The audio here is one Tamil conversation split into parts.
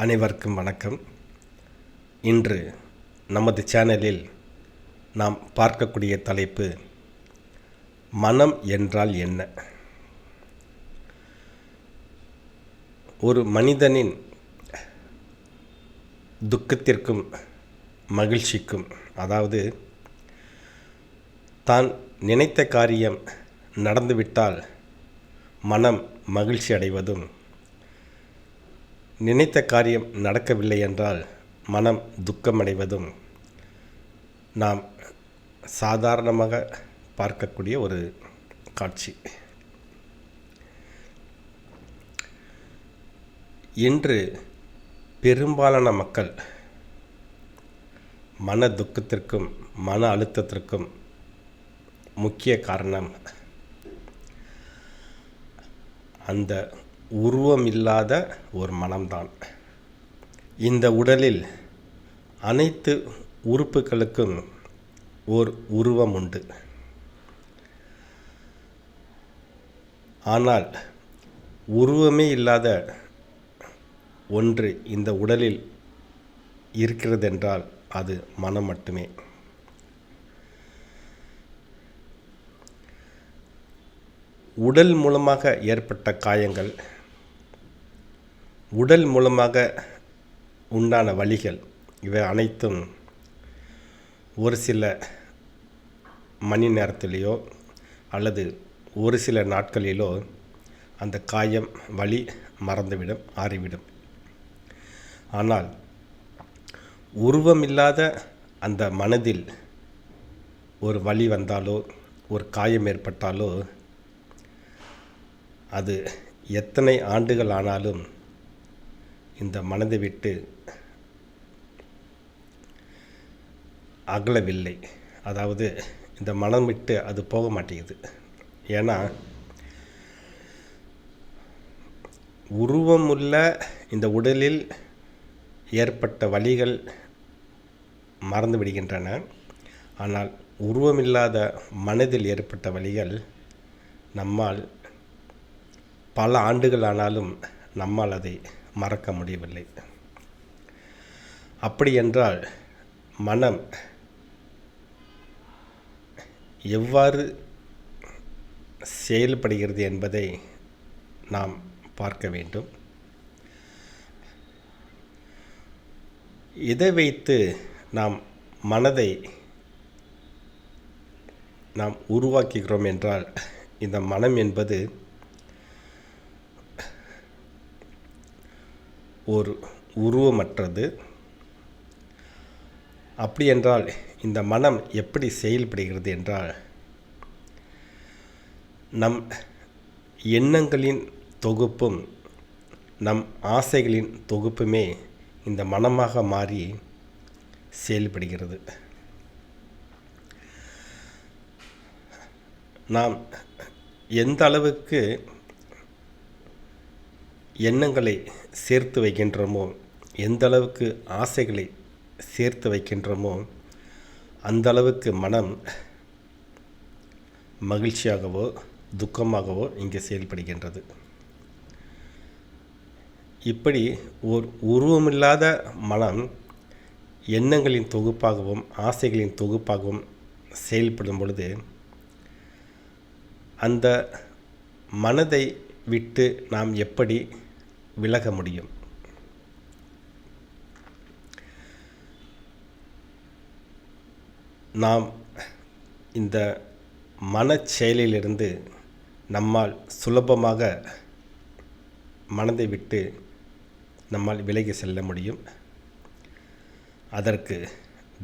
அனைவருக்கும் வணக்கம். இன்று நமது சேனலில் நாம் பார்க்கக்கூடிய தலைப்பு மனம் என்றால் என்ன? ஒரு மனிதனின் துக்கத்திற்கும் மகிழ்ச்சிக்கும் அதாவது தான் நினைத்த காரியம் நடந்துவிட்டால் மனம் மகிழ்ச்சி அடைவதும் நினைத்த காரியம் நடக்கவில்லை என்றால் மனம் துக்கமடைவதும் நாம் சாதாரணமாக பார்க்கக்கூடிய ஒரு காட்சி. இன்று பெரும்பாலான மக்கள் மன துக்கத்திற்கும் மன அழுத்தத்திற்கும் முக்கிய காரணம் அந்த உருவம் இல்லாத ஒரு மனம்தான். இந்த உடலில் அனைத்து உறுப்புகளுக்கும் ஓர் உருவம் உண்டு ஆனால் உருவமே இல்லாத ஒன்று இந்த உடலில் இருக்கிறதென்றால் அது மனம் மட்டுமே. உடல் மூலமாக ஏற்பட்ட காயங்கள் உடல் மூலமாக உண்டான வழிகள் இவை அனைத்தும் ஒரு சில மணி நேரத்திலேயோ அல்லது ஒரு சில நாட்களிலோ அந்த காயம் வலி மறந்துவிடும் ஆறிவிடும். ஆனால் உருவமில்லாத அந்த மனதில் ஒரு வலி வந்தாலோ ஒரு காயம் ஏற்பட்டாலோ அது எத்தனை ஆண்டுகள் ஆனாலும் இந்த மனதை விட்டு அகலவில்லை. அதாவது இந்த மனம் விட்டு அது போக மாட்டேங்குது. ஏன்னா உருவமுள்ள இந்த உடலில் ஏற்பட்ட வழிகள் மறந்து விடுகின்றன. ஆனால் உருவமில்லாத மனதில் ஏற்பட்ட வழிகள் நம்மால் பல ஆண்டுகள் ஆனாலும் நம்மால் அதை மறக்க முடியவில்லை. அப்படி என்றால் மனம் எவ்வாறு செயல்படுகிறது என்பதை நாம் பார்க்க வேண்டும். இதை வைத்து நாம் மனதை நாம் உருவாக்குகிறோம் என்றால் இந்த மனம் என்பது ஒரு உருவமற்றது. அப்படி என்றால் இந்த மனம் எப்படி செயல்படுகிறது என்றால் நம் எண்ணங்களின் தொகுப்பும் நம் ஆசைகளின் தொகுப்புமே இந்த மனமாக மாறி செயல்படுகிறது. நாம் எந்த அளவுக்கு எண்ணங்களை சேர்த்து வைக்கின்றோமோ? எந்த அளவுக்கு ஆசைகளை சேர்த்து வைக்கின்றோமோ அந்த அளவுக்கு மனம் மகிழ்ச்சியாகவோ துக்கமாகவோ இங்கே செயல்படுகின்றது. இப்படி ஒரு உருவமில்லாத மனம் எண்ணங்களின் தொகுப்பாகவும் ஆசைகளின் தொகுப்பாகவும் செயல்படும் பொழுது அந்த மனதை விட்டு நாம் எப்படி விலக முடியும். நாம் இந்த மனச்செயலிலிருந்து நம்மால் சுலபமாக மனதை விட்டு நம்மால் விலகி செல்ல முடியும். அதற்கு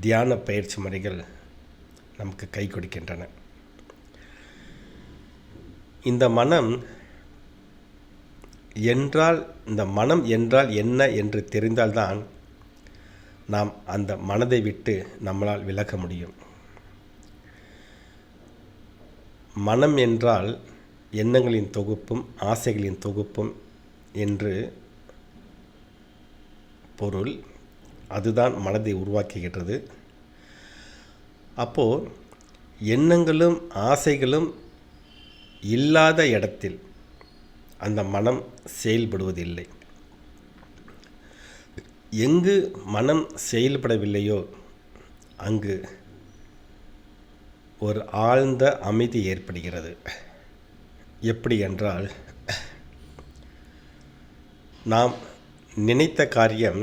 தியான பயிற்சி முறைகள் நமக்கு கை கொடுக்கின்றன. இந்த மனம் என்றால் இந்த மனம் என்றால் என்ன என்று தெரிந்தால்தான் நாம் அந்த மனதை விட்டு நம்மளால் விலக முடியும். மனம் என்றால் எண்ணங்களின் தொகுப்பும் ஆசைகளின் தொகுப்பும் என்று பொருள். அதுதான் மனதை உருவாக்குகின்றது. அப்போது எண்ணங்களும் ஆசைகளும் இல்லாத இடத்தில் அந்த மனம் செயல்படுவதில்லை. எங்கு மனம் செயல்படவில்லையோ அங்கு ஒரு ஆழ்ந்த அமைதி ஏற்படுகிறது. எப்படி என்றால் நாம் நினைத்த காரியம்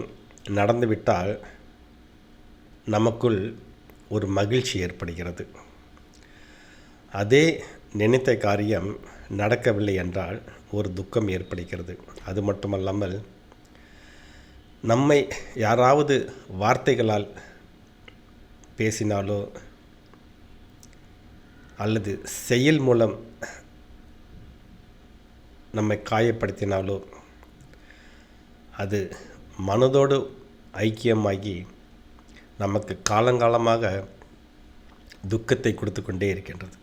நடந்துவிட்டால் நமக்குள் ஒரு மகிழ்ச்சி ஏற்படுகிறது. அதே நினைத்த காரியம் நடக்கவில்லை என்றால் ஒரு துக்கம் ஏற்படுகிறது. அது மட்டுமல்லாமல் நம்மை யாராவது வார்த்தைகளால் பேசினாலோ அல்லது செயல் மூலம் நம்மை காயப்படுத்தினாலோ அது மனதோடு ஐக்கியமாகி நமக்கு காலங்காலமாக துக்கத்தை கொடுத்து கொண்டே இருக்கின்றது.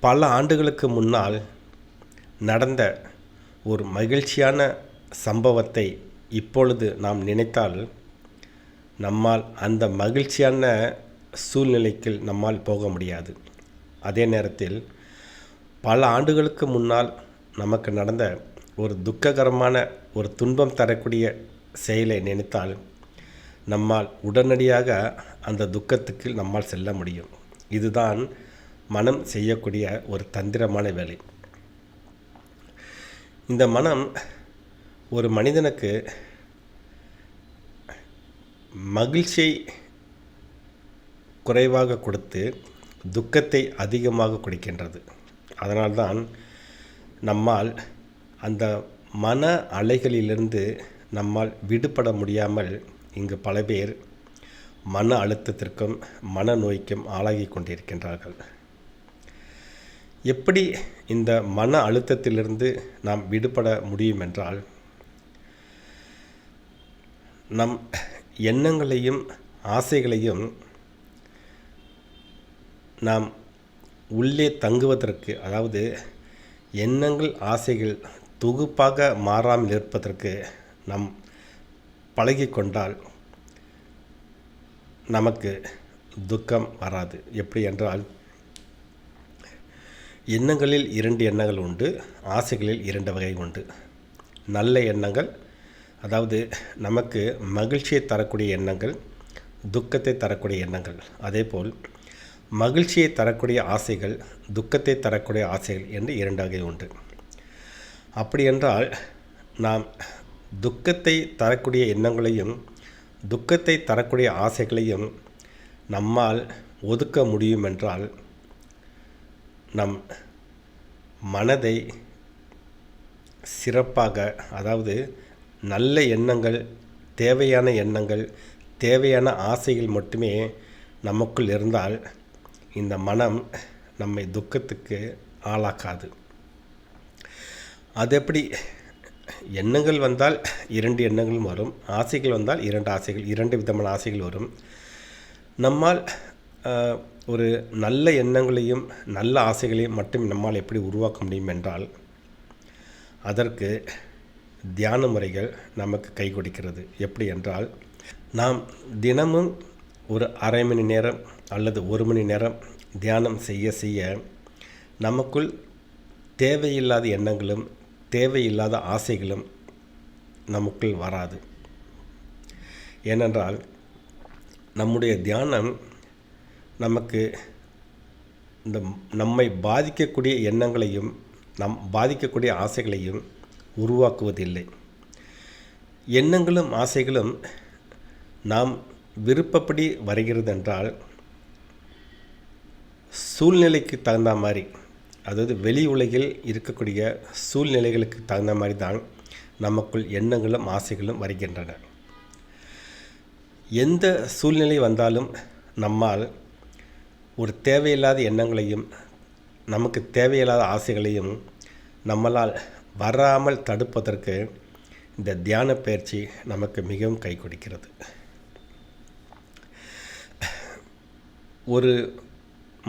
பல ஆண்டுகளுக்கு முன்னால் நடந்த ஒரு மகிழ்ச்சியான சம்பவத்தை இப்பொழுது நாம் நினைத்தால் நம்மால் அந்த மகிழ்ச்சியான சூழ்நிலைக்கு நம்மால் போக முடியாது. அதே நேரத்தில் பல ஆண்டுகளுக்கு முன்னால் நமக்கு நடந்த ஒரு துக்ககரமான ஒரு துன்பம் தரக்கூடிய செயலை நினைத்தால் நம்மால் உடனடியாக அந்த துக்கத்துக்கு நம்மால் செல்ல முடியும். இதுதான் மனம் செய்யக்கூடிய ஒரு தந்திரமான வேலை. இந்த மனம் ஒரு மனிதனுக்கு மகிழ்ச்சியை குறைவாக கொடுத்து துக்கத்தை அதிகமாக கொடுக்கின்றது. அதனால்தான் நம்மால் அந்த மன அலைகளிலிருந்து நம்மால் விடுபட முடியாமல் இங்கு பல பேர் மன அழுத்தத்திற்கும் மனநோய்க்கும் ஆளாகி கொண்டிருக்கின்றார்கள். எப்படி இந்த மன அழுத்தத்திலிருந்து நாம் விடுபட முடியும் என்றால் நம் எண்ணங்களையும் ஆசைகளையும் நாம் உள்ளே தங்குவதற்கு அதாவது எண்ணங்கள் ஆசைகள் தொகுப்பாக மாறாமல் இருப்பதற்கு நாம் பழகிக்கொண்டால் நமக்கு துக்கம் வராது. எப்படி என்றால் எண்ணங்களில் இரண்டு எண்ணங்கள் உண்டு ஆசைகளில் இரண்டு வகை உண்டு. நல்ல எண்ணங்கள் அதாவது நமக்கு மகிழ்ச்சியை தரக்கூடிய எண்ணங்கள் துக்கத்தை தரக்கூடிய எண்ணங்கள். அதேபோல் மகிழ்ச்சியை தரக்கூடிய ஆசைகள் துக்கத்தை தரக்கூடிய ஆசைகள் என்று இரண்டு வகை உண்டு. அப்படி என்றால் நாம் துக்கத்தை தரக்கூடிய எண்ணங்களையும் துக்கத்தை தரக்கூடிய ஆசைகளையும் நம்மால் ஒதுக்க முடியும் என்றால் நம் மனதை சிறப்பாக அதாவது நல்ல எண்ணங்கள் தேவையான எண்ணங்கள் தேவையான ஆசைகள் மட்டுமே நமக்குள் இருந்தால் இந்த மனம் நம்மை துக்கத்துக்கு ஆளாக்காது. அது எப்படி? எண்ணங்கள் வந்தால் இரண்டு எண்ணங்களும் வரும் ஆசைகள் வந்தால் இரண்டு ஆசைகள் இரண்டு விதமான ஆசைகள் வரும். நம்மால் ஒரு நல்ல எண்ணங்களையும் நல்ல ஆசைகளையும் மட்டும் நம்மால் எப்படி உருவாக்க முடியும் என்றால் அதற்கு தியான முறைகள் நமக்கு கை கொடுக்கிறது. எப்படி என்றால் நாம் தினமும் ஒரு அரை மணி நேரம் அல்லது ஒரு மணி நேரம் தியானம் செய்ய செய்ய நமக்குள் தேவையில்லாத எண்ணங்களும் தேவையில்லாத ஆசைகளும் நமக்குள் வராது. ஏனென்றால் நம்முடைய தியானம் நமக்கு இந்த நம்மை பாதிக்கக்கூடிய எண்ணங்களையும் நம் பாதிக்கக்கூடிய ஆசைகளையும் உருவாக்குவதில்லை. எண்ணங்களும் ஆசைகளும் நாம் விருப்பப்படி வருகிறது என்றால் சூழ்நிலைக்கு தகுந்த மாதிரி அதாவது வெளி உலகில் இருக்கக்கூடிய சூழ்நிலைகளுக்கு தகுந்த மாதிரி தான் நமக்குள் எண்ணங்களும் ஆசைகளும் வருகின்றன. எந்த சூழ்நிலை வந்தாலும் நம்மால் ஒரு தேவையில்லாத எண்ணங்களையும் நமக்கு தேவையில்லாத ஆசைகளையும் நம்மளால் வராமல் தடுப்பதற்கு இந்த தியான பயிற்சி நமக்கு மிகவும் கை கொடுக்கிறது. ஒரு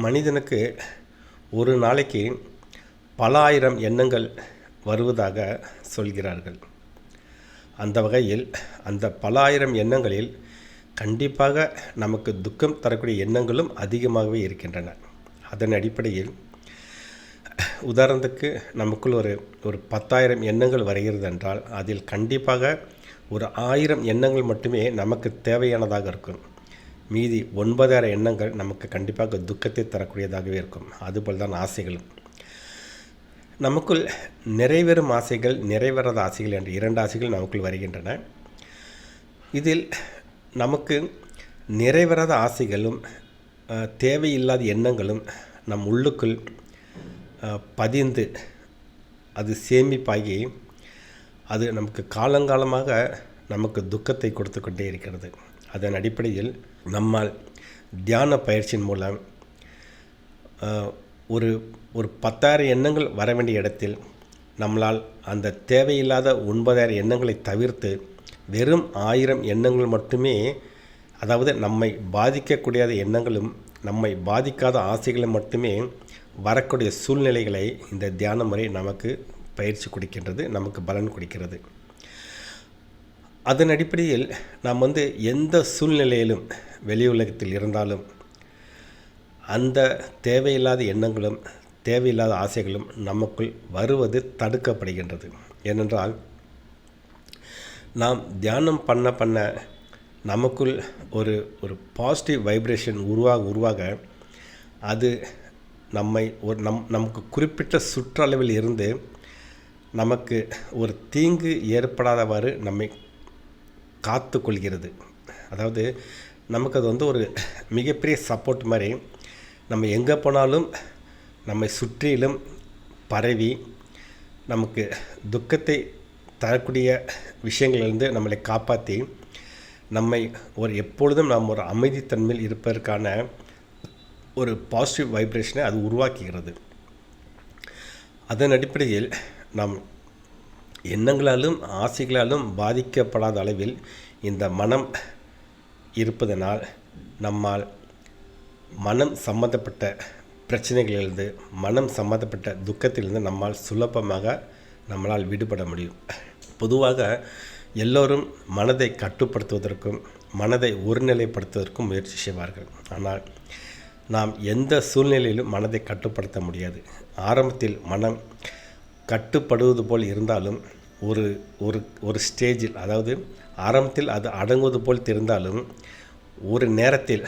மனிதனுக்கு ஒரு நாளைக்கு பல ஆயிரம் எண்ணங்கள் வருவதாக சொல்கிறார்கள். அந்த வகையில் அந்த பல ஆயிரம் எண்ணங்களில் கண்டிப்பாக நமக்கு துக்கம் தரக்கூடிய எண்ணங்களும் அதிகமாகவே இருக்கின்றன. அதன் அடிப்படையில் உதாரணத்துக்கு நமக்குள் ஒரு ஒரு பத்தாயிரம் எண்ணங்கள் வருகிறது என்றால் அதில் கண்டிப்பாக ஒரு ஆயிரம் எண்ணங்கள் மட்டுமே நமக்கு தேவையானதாக இருக்கும். மீதி ஒன்பதாயிரம் எண்ணங்கள் நமக்கு கண்டிப்பாக துக்கத்தை தரக்கூடியதாகவே இருக்கும். அதுபோல் தான் ஆசைகளும். நமக்குள் நிறைவேறும் ஆசைகள் நிறைவேறாத ஆசைகள் என்ற இரண்டு ஆசைகள் நமக்குள் வருகின்றன. இதில் நமக்கு நிறைவேறாத ஆசைகளும் தேவையில்லாத எண்ணங்களும் நம் உள்ளுக்குள் பதிந்து அது சேமிப்பாகி அது நமக்கு காலங்காலமாக நமக்கு துக்கத்தை கொடுத்து கொண்டே இருக்கிறது. அதன் அடிப்படையில் நம்மால் தியான பயிற்சியின் மூலம் ஒரு ஒரு பத்தாயிரம் எண்ணங்கள் வர வேண்டிய இடத்தில் நம்மளால் அந்த தேவையில்லாத ஒன்பதாயிரம் எண்ணங்களை தவிர்த்து வெறும் ஆயிரம் எண்ணங்கள் மட்டுமே அதாவது நம்மை பாதிக்கக்கூடியாத எண்ணங்களும் நம்மை பாதிக்காத ஆசைகளும் மட்டுமே வரக்கூடிய சூழ்நிலைகளை இந்த தியான முறை நமக்கு பயிற்சி கொடுக்கின்றது நமக்கு பலன் கொடுக்கிறது. அதன் அடிப்படையில் நாம் வந்து எந்த சூழ்நிலையிலும் வெளி உலகத்தில் இருந்தாலும் அந்த தேவையில்லாத எண்ணங்களும் தேவையில்லாத ஆசைகளும் நமக்குள் வருவது தடுக்கப்படுகின்றது. ஏனென்றால் நாம் தியானம் பண்ண பண்ண நமக்குள் ஒரு ஒரு பாசிட்டிவ் வைப்ரேஷன் உருவாக உருவாக அது நம்மை ஒரு நம் நமக்கு குறிப்பிட்ட சுற்றளவில் இருந்து நமக்கு ஒரு தீங்கு ஏற்படாதவாறு நம்மை காத்து கொள்கிறது. அதாவது நமக்கு அது வந்து ஒரு மிகப்பெரிய சப்போர்ட் மாதிரி நம்ம எங்கே போனாலும் நம்மை சுற்றிலும் பரவி நமக்கு துக்கத்தை தரக்கூடிய விஷயங்களிலிருந்து நம்மளை காப்பாற்றி நம்மை ஒரு எப்பொழுதும் நாம் ஒரு அமைதித்தன்மையில் இருப்பதற்கான ஒரு பாசிட்டிவ் வைப்ரேஷனை அது உருவாக்குகிறது. அதன் அடிப்படையில் நாம் எண்ணங்களாலும் ஆசைகளாலும் பாதிக்கப்படாத அளவில் இந்த மனம் இருப்பதனால் நம்மால் மனம் சம்பந்தப்பட்ட பிரச்சனைகளிலிருந்து மனம் சம்பந்தப்பட்ட துக்கத்திலிருந்து நம்மால் சுலபமாக நம்மளால் விடுபட முடியும். பொதுவாக எல்லோரும் மனதை கட்டுப்படுத்துவதற்கும் மனதை ஒருநிலைப்படுத்துவதற்கும் முயற்சி செய்வார்கள். ஆனால் நாம் எந்த சூழ்நிலையிலும் மனதை கட்டுப்படுத்த முடியாது. ஆரம்பத்தில் மனம் கட்டுப்படுவது போல் இருந்தாலும் ஒரு ஒரு ஒரு ஸ்டேஜில் அதாவது ஆரம்பத்தில் அது அடங்குவது போல் தெரிந்தாலும் ஒரு நேரத்தில்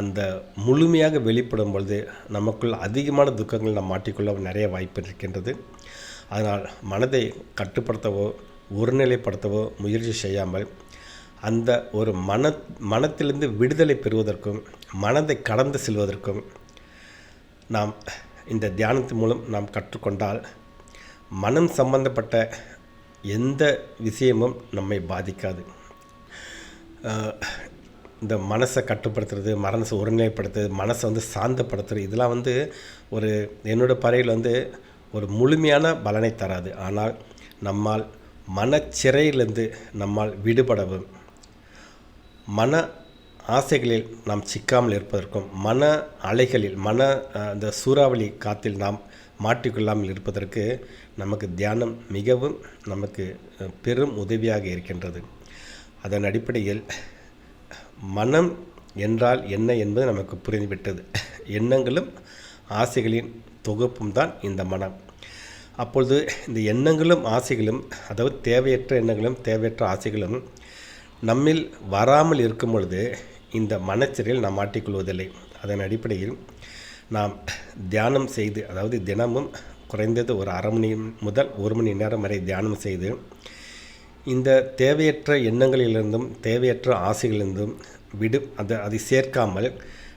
அந்த முழுமையாக வெளிப்படும் பொழுது நமக்குள் அதிகமான துக்கங்கள் நாம் மாட்டிக்கொள்ள நிறைய வாய்ப்பு இருக்கின்றது. அதனால் மனதை கட்டுப்படுத்தவோ ஒருநிலைப்படுத்தவோ முயற்சி செய்யாமல் அந்த ஒரு மன மனத்திலிருந்து விடுதலை பெறுவதற்கும் மனதை கடந்து செல்வதற்கும் நாம் இந்த தியானத்தின் மூலம் நாம் கற்றுக்கொண்டால் மனம் சம்பந்தப்பட்ட எந்த விஷயமும் நம்மை பாதிக்காது. இந்த மனசை கட்டுப்படுத்துறது மனசை ஒருநிலைப்படுத்துறது மனசை வந்து சாந்தப்படுத்துறது இதெல்லாம் வந்து ஒரு என்னோடய பறையில் வந்து ஒரு முழுமையான பலனை தராது. ஆனால் நம்மால் மனச்சிறையிலிருந்து நம்மால் விடுபடவும். மன ஆசைகளில் நாம் சிக்காமல் இருப்பதற்கும் மன அலைகளில் மன அந்த சூறாவளி காத்தில் நாம் மாட்டிக்கொள்ளாமல் இருப்பதற்கு நமக்கு தியானம் மிகவும் நமக்கு பெரும் உதவியாக இருக்கின்றது. அதன் அடிப்படையில் மனம் என்றால் என்ன என்பது நமக்கு புரிந்துவிட்டது. எண்ணங்களும் ஆசைகளின் தொகுப்பும் தான் இந்த மனம். அப்பொழுது இந்த எண்ணங்களும் ஆசைகளும் அதாவது தேவையற்ற எண்ணங்களும் தேவையற்ற ஆசைகளும் நம்மில் வராமல் இருக்கும் பொழுது இந்த மனச்சிறையில் நாம் மாட்டிக்கொள்வதில்லை அதன் அடிப்படையில் நாம் தியானம் செய்து அதாவது தினமும் குறைந்தது ஒரு அரை மணி முதல் ஒரு மணி நேரம் வரை தியானம் செய்து இந்த தேவையற்ற எண்ணங்களிலிருந்தும் தேவையற்ற ஆசைகளிலிருந்தும் விடு அதை அதை சேர்க்காமல்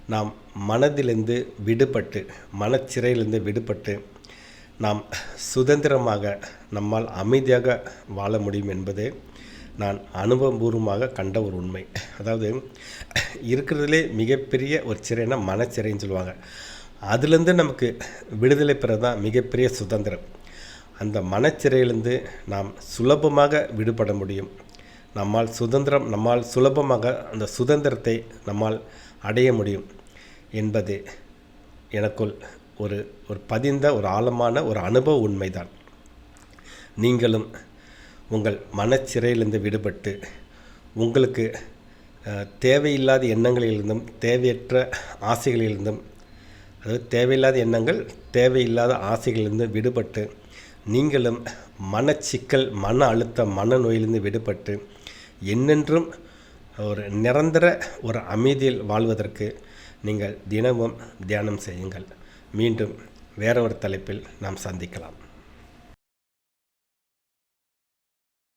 நாம் மனதிலிருந்து விடுபட்டு மனச்சிறையிலிருந்து விடுபட்டு நாம் சுதந்திரமாக நம்மால் அமைதியாக வாழ முடியும் என்பது நான் அனுபவபூர்வமாக கண்ட ஒரு உண்மை. அதாவது இருக்கிறதுலே மிகப்பெரிய ஒரு சிறைனா மனச்சிறைன்னு சொல்லுவாங்க. அதுலேருந்து நமக்கு விடுதலை பெற தான் மிகப்பெரிய சுதந்திரம். அந்த மனச்சிறையிலிருந்து நாம் சுலபமாக விடுபட முடியும். நம்மால் சுதந்திரம் நம்மால் சுலபமாக அந்த சுதந்திரத்தை நம்மால் அடைய முடியும் என்பது எனக்குள் ஒரு ஒரு பதிந்த ஒரு ஆழமான ஒரு அனுபவ உண்மைதான். நீங்களும் உங்கள் மனச்சிறையிலிருந்து விடுபட்டு உங்களுக்கு தேவையில்லாத எண்ணங்களிலிருந்தும் தேவையற்ற ஆசைகளிலிருந்தும் அதாவது தேவையில்லாத எண்ணங்கள் தேவையில்லாத ஆசைகளிலிருந்து விடுபட்டு நீங்களும் மனச்சிக்கல் மன அழுத்தம் மனநோயிலிருந்து விடுபட்டு என்னென்றும் ஒரு நிரந்தர ஒரு அமைதியில் வாழ்வதற்கு நீங்கள் தினமும் தியானம் செய்யுங்கள். மீண்டும் வேற ஒரு தலைப்பில் நாம் சந்திக்கலாம்.